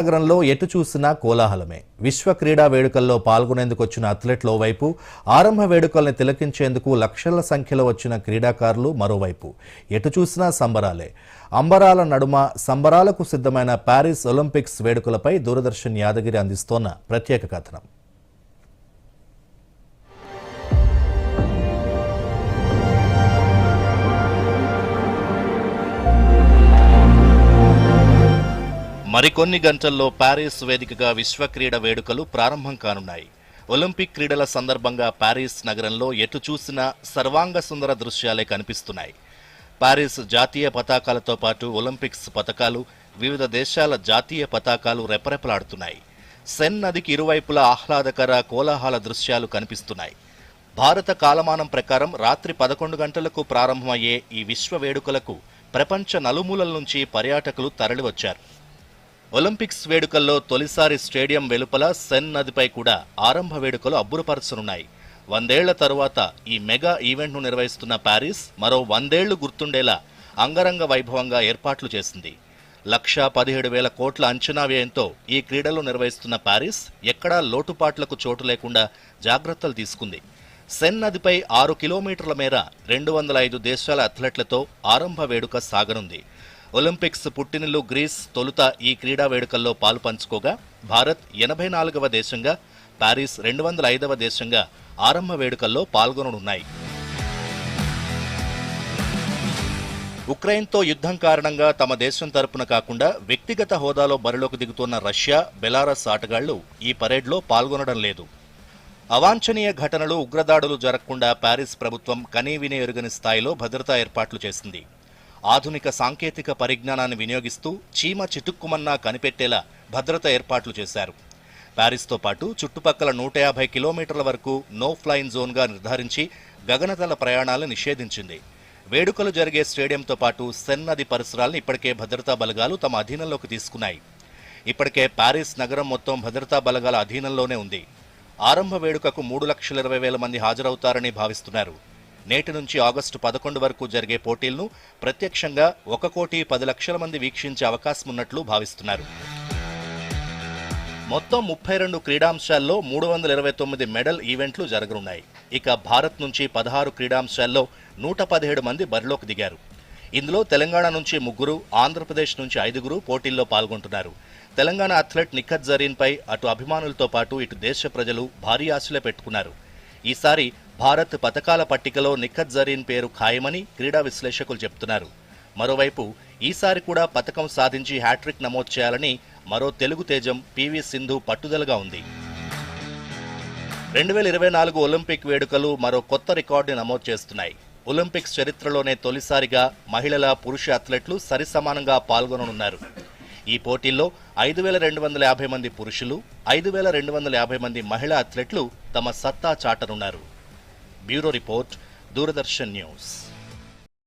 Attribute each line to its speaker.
Speaker 1: నగరంలో ఎటు చూసినా కోలాహలమే విశ్వ క్రీడా వేడుకల్లో పాల్గొనేందుకు వచ్చిన అథ్లెట్లు వైపు ఆరంభ వేడుకల్ని తిలకించేందుకు లక్షల సంఖ్యలో వచ్చిన క్రీడాకారులు మరోవైపు ఎటు చూసినా సంబరాలే అంబరాల నడుమ సంబరాలకు సిద్ధమైన ప్యారిస్ ఒలింపిక్స్ వేడుకలపై దూరదర్శన్ యాదగిరి అందిస్తోన్న ప్రత్యేక కథనం
Speaker 2: మరికొన్ని గంటల్లో ప్యారిస్ వేదికగా విశ్వ క్రీడ వేడుకలు ప్రారంభం కానున్నాయి ఒలింపిక్ క్రీడల సందర్భంగా ప్యారిస్ నగరంలో ఎటు చూసినా సర్వాంగ సుందర దృశ్యాలే కనిపిస్తున్నాయి ప్యారిస్ జాతీయ పతాకాలతో పాటు ఒలింపిక్స్ పతకాలు వివిధ దేశాల జాతీయ పతాకాలు రెపరెపలాడుతున్నాయి సెన్ నదికి ఇరువైపులా ఆహ్లాదకర కోలాహల దృశ్యాలు కనిపిస్తున్నాయి భారత కాలమానం ప్రకారం రాత్రి పదకొండు గంటలకు ప్రారంభమయ్యే ఈ విశ్వ వేడుకలకు ప్రపంచ నలుమూలల నుంచి పర్యాటకులు తరలివచ్చారు ఒలింపిక్స్ వేడుకల్లో తొలిసారి స్టేడియం వెలుపల సెన్ నదిపై కూడా ఆరంభ వేడుకలు అబ్బురపరచనున్నాయి వందేళ్ల తరువాత ఈ మెగా ఈవెంట్ను నిర్వహిస్తున్న ప్యారిస్ మరో వందేళ్లు గుర్తుండేలా అంగరంగ వైభవంగా ఏర్పాట్లు చేసింది లక్షా పదిహేడు వేల కోట్ల అంచనా వ్యయంతో ఈ క్రీడలు నిర్వహిస్తున్న ప్యారిస్ ఎక్కడా లోటుపాట్లకు చోటు లేకుండా జాగ్రత్తలు తీసుకుంది సెన్ నదిపై ఆరు కిలోమీటర్ల మేర రెండు వందల ఐదు దేశాల అథ్లెట్లతో ఆరంభ వేడుక సాగనుంది ఒలింపిక్స్ పుట్టినిల్లు గ్రీస్ తొలుత ఈ క్రీడా వేడుకల్లో పాలు పంచుకోగా భారత్ ఎనభై నాలుగవ దేశంగా పారిస్ రెండు వందల ఐదవ దేశంగా ఆరంభ వేడుకల్లో పాల్గొననున్నాయి ఉక్రెయిన్తో యుద్ధం కారణంగా తమ దేశం తరపున కాకుండా వ్యక్తిగత హోదాలో బరిలోకి దిగుతున్న రష్యా బెలారస్ ఆటగాళ్లు ఈ పరేడ్లో పాల్గొనడం లేదు అవాంఛనీయ ఘటనలు ఉగ్రదాడులు జరగకుండా ప్యారిస్ ప్రభుత్వం కనీవినే ఎరుగని స్థాయిలో భద్రతా ఏర్పాట్లు చేసింది ఆధునిక సాంకేతిక పరిజ్ఞానాన్ని వినియోగిస్తూ చీమ చితుక్కుమన్నా కనిపెట్టేలా భద్రత ఏర్పాట్లు చేశారు ప్యారిస్తో పాటు చుట్టుపక్కల నూట యాభై కిలోమీటర్ల వరకు నో ఫ్లైన్ జోన్గా నిర్ధారించి గగనతల ప్రయాణాలను నిషేధించింది వేడుకలు జరిగే స్టేడియంతో పాటు సెన్ నది పరిసరాలను ఇప్పటికే భద్రతా బలగాలు తమ అధీనంలోకి తీసుకున్నాయి ఇప్పటికే ప్యారిస్ నగరం మొత్తం భద్రతా బలగాల అధీనంలోనే ఉంది ఆరంభ వేడుకకు మూడు లక్షల ఇరవై వేల మంది హాజరవుతారని భావిస్తున్నారు నేటి నుంచి ఆగస్టు పదకొండు వరకు జరిగే పోటీలను ప్రత్యక్షంగా ఒక కోటి పది లక్షల మంది వీక్షించే అవకాశం ఉన్నట్లు భావిస్తున్నారు మొత్తం ముప్పై రెండు క్రీడాంశాల్లో మూడు వందల ఇరవై తొమ్మిది మెడల్ ఈవెంట్లు జరగనున్నాయి ఇక భారత్ నుంచి పదహారు క్రీడాంశాల్లో నూట పదిహేడు మంది బరిలోకి దిగారు ఇందులో తెలంగాణ నుంచి ముగ్గురు ఆంధ్రప్రదేశ్ నుంచి ఐదుగురు పోటీల్లో పాల్గొంటున్నారు తెలంగాణ అథ్లెట్ నిఖత్ జరీన్పై అటు అభిమానులతో పాటు ఇటు దేశ ప్రజలు భారీ ఆశలే పెట్టుకున్నారు ఈసారి భారత్ పథకాల పట్టికలో నిఖత్ జరీన్ పేరు ఖాయమని క్రీడా విశ్లేషకులు చెబుతున్నారు మరోవైపు ఈసారి కూడా పథకం సాధించి హ్యాట్రిక్ నమోదు చేయాలని మరో తెలుగు తేజం పివి సింధు పట్టుదలగా ఉంది రెండు వేల ఇరవై నాలుగు ఒలింపిక్ వేడుకలు మరో కొత్త రికార్డుని నమోదు చేస్తున్నాయి ఒలింపిక్స్ చరిత్రలోనే తొలిసారిగా మహిళల పురుష అథ్లెట్లు సరిసమానంగా పాల్గొననున్నారు ఈ పోటీల్లో ఐదు వేల రెండు వందల యాభై మంది పురుషులు ఐదు వేల రెండు వందల యాభై మంది మహిళా అథ్లెట్లు తమ సత్తా చాటనున్నారు
Speaker 3: ಬ್ಯೂರೋ ರಿಪೋರ್ಟ್ ದೂರದರ್ಶನ್ ನ್ಯೂಸ್